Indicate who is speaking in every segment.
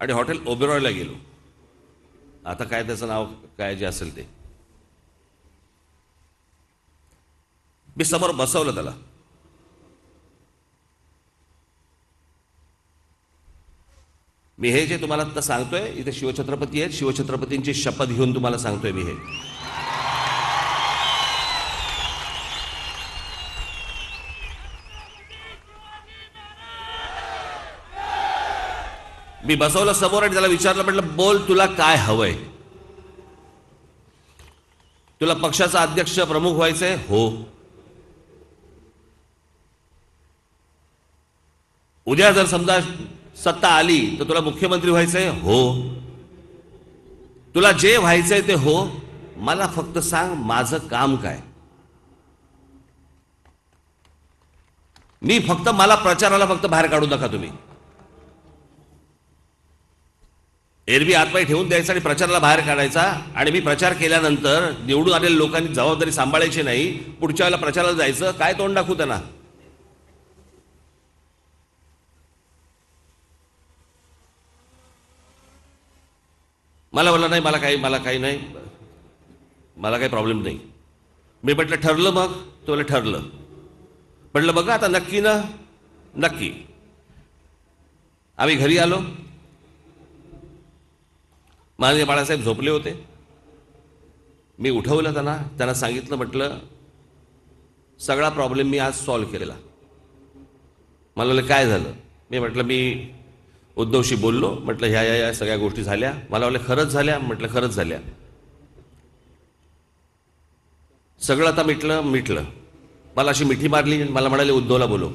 Speaker 1: आणि हॉटेल ओबेरॉयला गेलो. आता काय त्याचं नाव काय जे असेल ते. मी समोर बसवलं त्याला. मी हे जे तुम्हाला आता सांगतोय इथे शिवछत्रपती आहेत. शिवछत्रपतींची शपथ घेऊन तुम्हाला सांगतोय मी हे. मी बसवलं समोर आणि त्याला विचारलं म्हटलं बोल तुला काय हवंय? तुला पक्षाचा अध्यक्ष प्रमुख व्हायचंय? हो. उद्या जर समजा सत्ता आली तर तुला मुख्यमंत्री व्हायचंय? हो. तुला जे व्हायचंय ते हो. मला फक्त सांग माझं काम काय? मी फक्त मला प्रचाराला फक्त बाहेर काढू नका तुम्ही. एरवी आतपाय ठेवून द्यायचा आणि प्रचाराला बाहेर काढायचा. आणि मी प्रचार केल्यानंतर निवडून आलेल्या लोकांनी जबाबदारी सांभाळायची नाही. पुढच्या वेळेला प्रचाराला जायचं. काय तोंड दाखवू त्यांना? मला बोलला नाही मला काही मला काही नाही. मला काही प्रॉब्लेम नाही. मी म्हटलं ठरलं मग. तो ठरलं. म्हटलं बघा आता नक्की ना नक्की. आम्ही घरी आलो. माननीय बाळासाहेब झोपले होते. मी उठवलं त्यांना त्यांना सांगितलं म्हटलं सगळा प्रॉब्लेम मी आज सॉल्व्ह केलेला. मला म्हणलं काय झालं? मी म्हटलं मी उद्धवशी बोललो म्हटलं ह्या या या सगळ्या गोष्टी झाल्या. मला वाटलं खरंच झाल्या? म्हटलं खरंच झाल्या. सगळं आता मिटलं मिटलं. मला अशी मिठी मारली आणि मला म्हणाले उद्धवला बोलो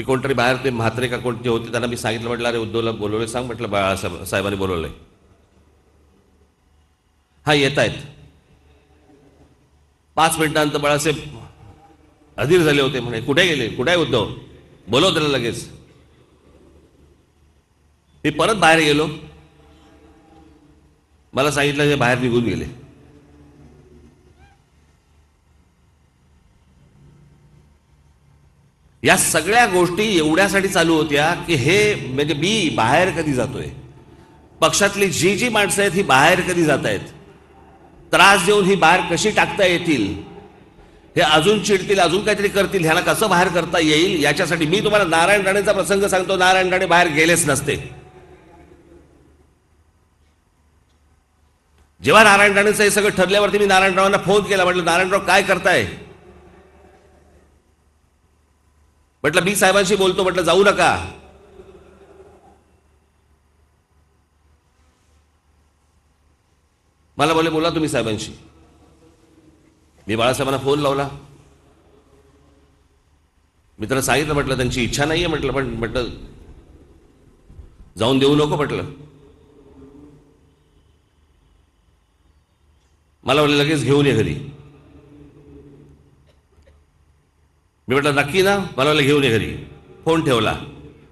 Speaker 1: मी कोणतरी बाहेर ते म्हात्रे का कोणते होते त्यांना मी सांगितलं म्हटलं अरे उद्धवला बोलवले सांग म्हटलं बाळासाहेब साहेबांनी बोलवलंय. हा येत आहेत. पाच मिनिटांत बाळासाहेब अधीर झाले होते म्हणे. कुठे गेले? कुठे आहे उद्धव? बोलव त्याला लगेच. मी परत बाहेर गेलो. मला सांगितलं हे बाहेर निघून गेले. या सगळ्या गोष्टी एवढ्यासाठी चालू होत्या की हे म्हणजे मी बाहेर कधी जातोय? पक्षातली जी जी माणसं आहेत ही बाहेर कधी जात आहेत? त्रास देऊन ही बाहेर कशी टाकता येतील? हे अजून चिडतील अजून काहीतरी करतील ह्याला कसं बाहेर करता येईल? याच्यासाठी मी तुम्हाला नारायण राणेचा प्रसंग सांगतो. नारायण राणे बाहेर गेलेच नसते. जेव्हा नारायण राणेचं हे सगळं ठरल्यावरती मी नारायणरावांना फोन केला म्हटलं नारायणराव काय करताय? म्हटलं मी साहेबांशी बोलतो म्हटलं जाऊ नका. मला बोले बोला तुम्ही साहेबांशी. मी बाळासाहेबांना फोन लावला. मी त्याला सांगितलं म्हटलं त्यांची इच्छा नाहीये म्हटलं पण म्हटलं जाऊन देऊ नको म्हटलं. मला म्हटलं लगेच घेऊन ये घरी. मी म्हटलं नक्की ना मला घेऊन ये घरी. फोन ठेवला.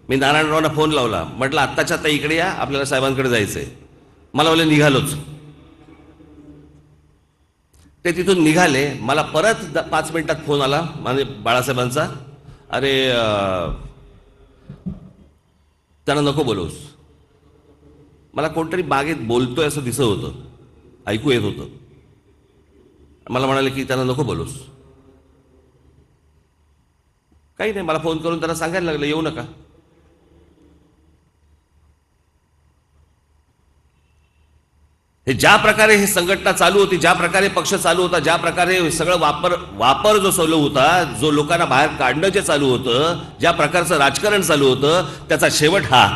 Speaker 1: मी नारायणरावांना फोन लावला. म्हटलं आत्ताच्या आता इकडे या आपल्याला साहेबांकडे जायचंय. मला म्हणलं निघालोच. ते तिथून निघाले. मला परत पाच मिनिटात फोन आला म्हणजे बाळासाहेबांचा. अरे त्यांना नको बोलवूस. मला कोणतरी बागेत बोलतोय असं दिसत होतं. ऐकू येत होतं. मला म्हणाले की त्यांना नको बोलूस काही नाही मला फोन करून त्यांना सांगायला लागलं येऊ नका. हे ज्या प्रकारे हे संघटना चालू होती ज्या प्रकारे पक्ष चालू होता ज्या प्रकारे सगळं वापर वापर जो चालू होता जो लोकांना बाहेर काढणं जे चालू होतं ज्या प्रकारचं राजकारण चालू होतं त्याचा शेवट हा.